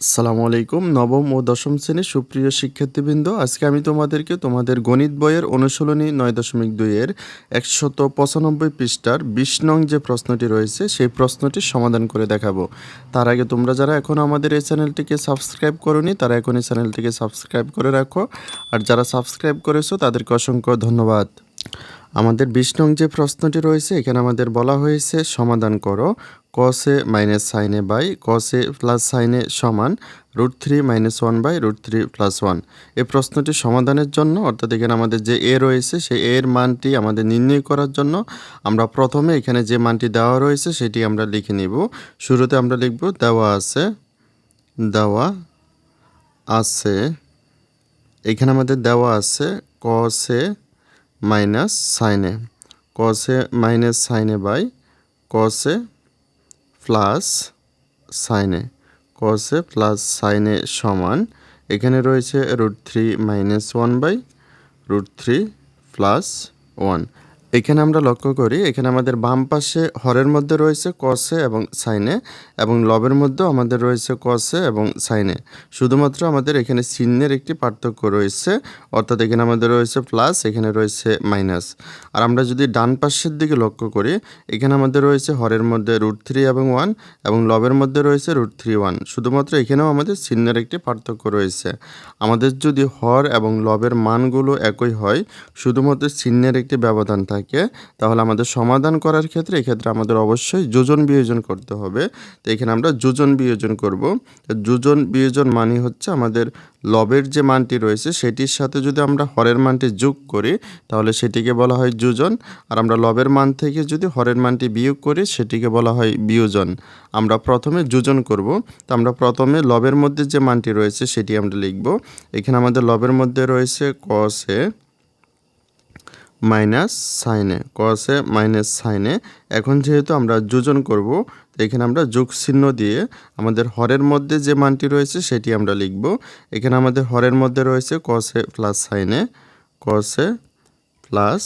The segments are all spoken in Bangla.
আসসালামু আলাইকুম। নবম ও দশম শ্রেণির সুপ্রিয় শিক্ষার্থীবৃন্দ, আজকে আমি তোমাদেরকে তোমাদের গণিত বইয়ের অনুশীলনী নয় দশমিক দুইয়ের একশত পঁচানব্বই পৃষ্ঠার বিশ নং যে প্রশ্নটি রয়েছে, সেই প্রশ্নটির সমাধান করে দেখাবো। তার আগে তোমরা যারা এখন আমাদের এই চ্যানেলটিকে সাবস্ক্রাইব করোনি, তারা এখন এই চ্যানেলটিকে সাবস্ক্রাইব করে রাখো। আর যারা সাবস্ক্রাইব করেছ, তাদেরকে অসংখ্য ধন্যবাদ। আমাদের বিশ নং যে প্রশ্নটি রয়েছে, এখানে আমাদের বলা হয়েছে, সমাধান করো। কসে মাইনাস সাইনে বাই কসে প্লাস সাইনে সমান root three minus one by root three plus one এই প্রশ্নটি সমাধানের জন্য, অর্থাৎ এখানে আমাদের যে এ রয়েছে, সেই এর মানটি আমাদের নির্ণয় করার জন্য আমরা প্রথমে এখানে যে মানটি দেওয়া রয়েছে, সেটি আমরা লিখে নিব। শুরুতে আমরা লিখব, দেওয়া আছে দেওয়া আছে। এখানে আমাদের দেওয়া আছে cos A minus sin A cos A minus sin A by cos A plus sin A cos A plus সাইনে সমান, এখানে রয়েছে root three minus one by root three plus one এখানে আমরা লক্ষ্য করি, এখানে আমাদের বাম পাশে হরের মধ্যে রয়েছে কসে এবং সাইনে এবং লবের মধ্যেও আমাদের রয়েছে কসে এবং সাইনে শুধুমাত্র আমাদের এখানে চিহ্নের একটি পার্থক্য রয়েছে, অর্থাৎ এখানে আমাদের রয়েছে প্লাস এখানে রয়েছে মাইনাস আর আমরা যদি ডান পাশের দিকে লক্ষ্য করি, এখানে আমাদের রয়েছে হরের মধ্যে রুট থ্রি এবং ওয়ান এবং লবের মধ্যে রয়েছে রুট থ্রি ওয়ান শুধুমাত্র এখানেও আমাদের চিহ্নের একটি পার্থক্য রয়েছে। আমাদের যদি হর এবং লবের মানগুলো একই হয়, শুধুমাত্র চিহ্নের একটি ব্যবধান থাকে। তাহলে আমাদের সমাধান করার ক্ষেত্রে এক্ষেত্রে আমাদের অবশ্যই যোজন বিয়োজন করতে হবে। তো এখানে আমরা যোজন বিয়োজন করব। যোজন বিয়োজন মানে হচ্ছে আমাদের লবের যে মানটি রয়েছে, সেটির সাথে যদি আমরা হরের মানটি যোগ করি, তাহলে সেটিকে বলা হয় যোজন। আর আমরা লবের মান থেকে যদি হরের মানটি বিয়োগ করি, সেটিকে বলা হয় বিয়োজন। আমরা প্রথমে যোজন করব। তো আমরা প্রথমে লবের মধ্যে যে মানটি রয়েছে, সেটি আমরা লিখব। এখানে আমাদের লবের মধ্যে রয়েছে কসে মাইনাস সাইনে কসে মাইনাস সাইনে এখন যেহেতু আমরা যোজন করব এখানে আমরা যোগ চিহ্ন দিয়ে আমাদের হরের মধ্যে যে মানটি রয়েছে সেটি আমরা লিখব। এখানে আমাদের হরের মধ্যে রয়েছে কসে প্লাস সাইনে কসে প্লাস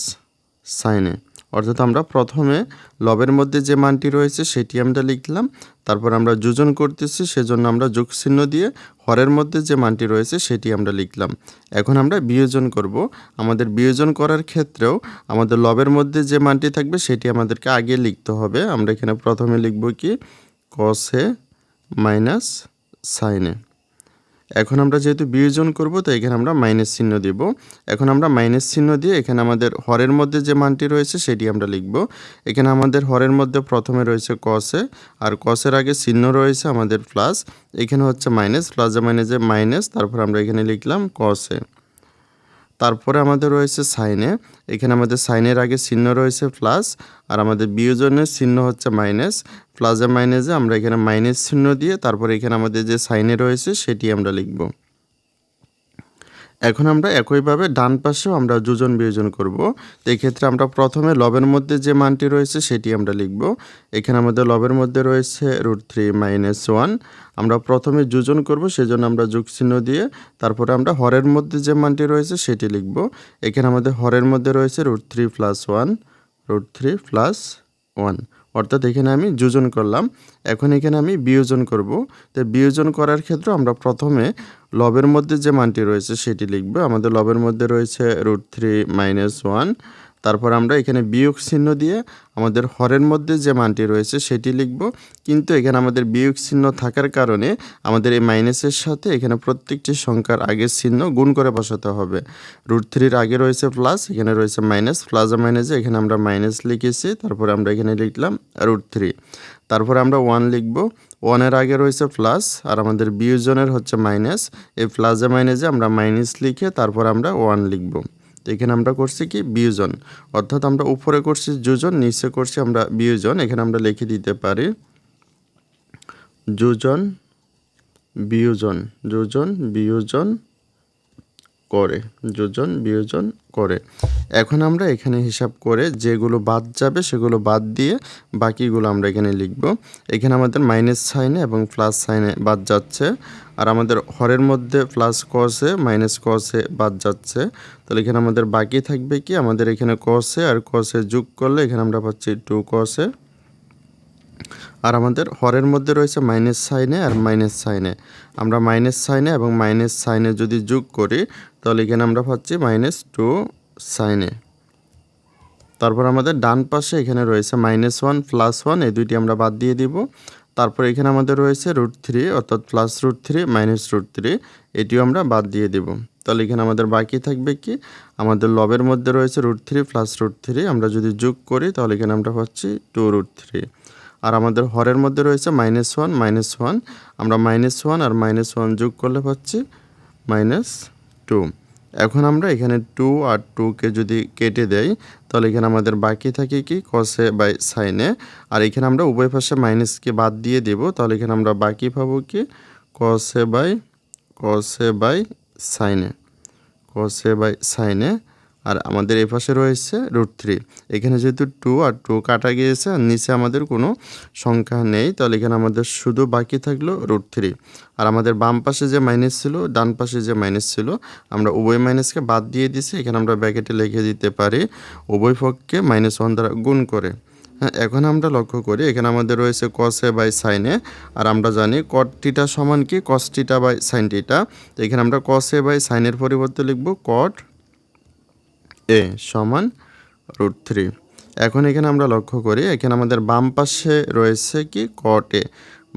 সাইনে অর্থাৎ আমরা প্রথমে লবের মধ্যে যে মানটি রয়েছে সেটি আমরা লিখলাম, তারপর আমরা যোজন করতেছি, সেজন্য আমরা যোগ চিহ্ন দিয়ে হরের মধ্যে যে মানটি রয়েছে সেটি আমরা লিখলাম। এখন আমরা বিয়োজন করব। আমাদের বিয়োজন করার ক্ষেত্রেও আমাদের লবের মধ্যে যে মানটি থাকবে সেটি আমাদেরকে আগে লিখতে হবে। আমরা এখানে প্রথমে লিখব কি? কসে মাইনাস সাইনে এখন আমরা যেহেতু বিয়োজন করব তো এখানে আমরা মাইনাস চিহ্ন দিব। এখন আমরা মাইনাস চিহ্ন দিয়ে এখানে আমাদের হরের মধ্যে যে মানটি রয়েছে, সেটি আমরা লিখব। এখানে আমাদের হরের মধ্যে প্রথমে রয়েছে কসে আর কসের আগে চিহ্ন রয়েছে আমাদের প্লাস এখানে হচ্ছে মাইনাস প্লাস মাইনাসে মাইনাস তারপর আমরা এখানে লিখলাম কসে তারপরে আমাদের রয়েছে সাইনে। এখানে আমাদের সাইনের আগে চিহ্ন রয়েছে প্লাস, আর আমাদের বিয়োজনের চিহ্ন হচ্ছে মাইনাস। প্লাসে মাইনাসে আমরা এখানে মাইনাস চিহ্ন দিয়ে তারপরে এখানে আমাদের যে সাইনে রয়েছে সেটি আমরা লিখব। এখন আমরা একইভাবে ডান পাশেও আমরা যোজন বিয়োজন করব। তো এক্ষেত্রে আমরা প্রথমে লবের মধ্যে যে মানটি রয়েছে সেটি আমরা লিখব। এখানে আমাদের লবের মধ্যে রয়েছে রুট থ্রি মাইনাস ওয়ান। আমরা প্রথমে যোজন করব, সেজন্য আমরা যোগ চিহ্ন দিয়ে তারপরে আমরা হরের মধ্যে যে মানটি রয়েছে সেটি লিখব। এখানে আমাদের হরের মধ্যে রয়েছে root three plus one, root three plus one. অর্থাৎ এখানে আমি যোজন করলাম। এখন এখানে আমি বিয়োজন করব। তো বিয়োজন করার ক্ষেত্রে আমরা প্রথমে লবের মধ্যে যে মানটি রয়েছে সেটি লিখব। আমাদের লবের মধ্যে রয়েছে রুট থ্রি মাইনাস ওয়ান তারপর আমরা এখানে বিয়োগ চিহ্ন দিয়ে আমাদের হরের মধ্যে যে মানটি রয়েছে সেটি লিখব। কিন্তু এখানে আমাদের বিয়োগ চিহ্ন থাকার কারণে আমাদের এই মাইনাসের সাথে এখানে প্রত্যেকটি সংখ্যার আগের চিহ্ন গুণ করে বসাতে হবে। রুট থ্রির আগে রয়েছে প্লাস, এখানে রয়েছে মাইনাস, প্লাসা মাইনাসে এখানে আমরা মাইনাস লিখেছি, তারপরে আমরা এখানে লিখলাম রুট থ্রি। তারপরে আমরা ওয়ান লিখব। ওয়ানের আগে রয়েছে প্লাস, আর আমাদের বিয়োজনের হচ্ছে মাইনাস। এই প্লাসে মাইনাসে আমরা মাইনাস লিখে তারপর আমরা ওয়ান লিখব। এখানে আমরা করছি কি? বিয়োজন। অর্থাৎ আমরা উপরে করছি যোজন, নিচে করছি আমরা বিয়োজন। এখানে আমরা লিখে দিতে পারি যোজন, বিয়োজন যোজন, বিয়োজন করে। যোজন, বিয়োজন করে। এখন আমরা এখানে হিসাব করে যেগুলো বাদ যাবে সেগুলো বাদ দিয়ে বাকিগুলো আমরা এখানে লিখব। এখানে আমাদের মাইনাস সাইনে এবং প্লাস সাইনে বাদ যাচ্ছে। আর আমাদের হরের মধ্যে প্লাস কসে মাইনাস কসে বাদ যাচ্ছে। তাহলে এখানে আমাদের বাকি থাকবে কি? আমাদের এখানে কসে আর কসে যোগ করলে এখানে আমরা পাচ্ছি টু কসে আর আমাদের হরের মধ্যে রয়েছে মাইনাস সাইনে আর মাইনাস সাইনে আমরা মাইনাস সাইনে এবং মাইনাস সাইনে যদি যোগ করি, তাহলে এখানে আমরা পাচ্ছি মাইনাস টু সাইনে তারপর আমাদের ডান পাশে এখানে রয়েছে মাইনাস ওয়ান প্লাস ওয়ান এই দুইটি আমরা বাদ দিয়ে দিব। তারপর এখানে আমাদের রয়েছে রুট থ্রি অর্থাৎ plus root three minus root three এটিও আমরা বাদ দিয়ে দিব। তাহলে এখানে আমাদের বাকি থাকবে কি? আমাদের লবের মধ্যে রয়েছে root three plus root three আমরা যদি যোগ করি, তাহলে এখানে আমরা পাচ্ছি টু রুট থ্রি আর আমাদের হরের মধ্যে রয়েছে মাইনাস ওয়ান মাইনাস ওয়ান আমরা মাইনাস ওয়ান আর মাইনাস ওয়ান যোগ করলে পাচ্ছি মাইনাস টু এখন আমরা এখানে টু আর টুকে যদি কেটে দেই, তাহলে এখানে আমাদের বাকি থাকে কি? কসে বাই সাইনে আর এখানে আমরা উভয় পাশে মাইনাসকে বাদ দিয়ে দেব, তাহলে এখানে আমরা বাকি পাবো কি? কসে বাই কসে বাই সাইনে কসে বাই সাইনে আর আমাদের এই পাশে রয়েছে রুট থ্রি এখানে যেহেতু টু আর টু কাটা গিয়েছে, আর নিচে আমাদের কোনো সংখ্যা নেই, তাহলে এখানে আমাদের শুধু বাকি থাকল রুট থ্রি আর আমাদের বাম পাশে যে মাইনাস ছিল, ডান পাশে যে মাইনাস ছিল, আমরা উভয় মাইনাসকে বাদ দিয়ে দিছি এখানে আমরা ব্যাকেটে লিখে দিতে পারি, উভয় পক্ষে মাইনাস ওয়ান দ্বারা গুণ করে। হ্যাঁ এখন আমরা লক্ষ্য করি, এখানে আমাদের রয়েছে কসে বাই সাইনে আর আমরা জানি কট টিটা সমান কি? কস টিটা বাই সাইন টিটা তো এখানে আমরা কসে বাই সাইনের পরিবর্তে লিখব কট এ সমান রুট থ্রি। এখন এখানে আমরা লক্ষ্য করি, এখানে আমাদের বাম পাশে রয়েছে কি? কট এ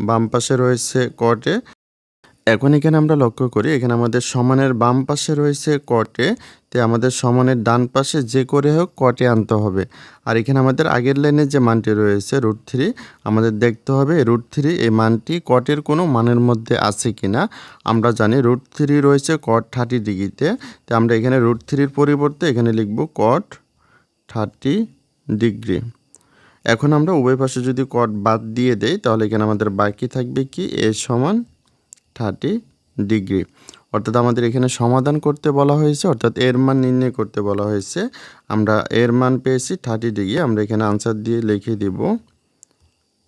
বাম পাশে রয়েছে কট এ এখন এখানে আমরা লক্ষ্য করি, এখানে আমাদের সমানের বাম পাশে রয়েছে কটে তে আমাদের সমানের ডান পাশে যে করে হোক কটে আনতে হবে। আর এখানে আমাদের আগের লাইনে যে মানটি রয়েছে রুট থ্রি আমাদের দেখতে হবে রুট থ্রি এই মানটি কটের কোনো মানের মধ্যে আছে কি না আমরা জানি রুট থ্রি রয়েছে কট থার্টি ডিগ্রিতে, তো আমরা এখানে রুট থ্রির পরিবর্তে এখানে লিখব কট থার্টি ডিগ্রি। এখন আমরা উভয় পাশে যদি কট বাদ দিয়ে দেই, তাহলে এখানে আমাদের বাকি থাকবে কি? এ সমান থার্টি ডিগ্রি। অর্থাৎ আমাদের এখানে সমাধান করতে বলা হয়েছে, অর্থাৎ এর মান নির্ণয় করতে বলা হয়েছে। আমরা এর মান পেয়েছি থার্টি ডিগ্রি, আমরা এখানে আনসার দিয়ে লিখে দিব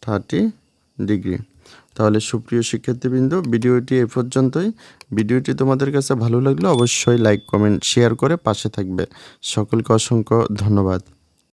থার্টি ডিগ্রি। তাহলে সুপ্রিয় শিক্ষার্থীবৃন্দ, ভিডিওটি এ পর্যন্তই। ভিডিওটি তোমাদের কাছে ভালো লাগলে অবশ্যই লাইক, কমেন্ট, শেয়ার করে পাশে থাকবে। সকলকে অসংখ্য ধন্যবাদ।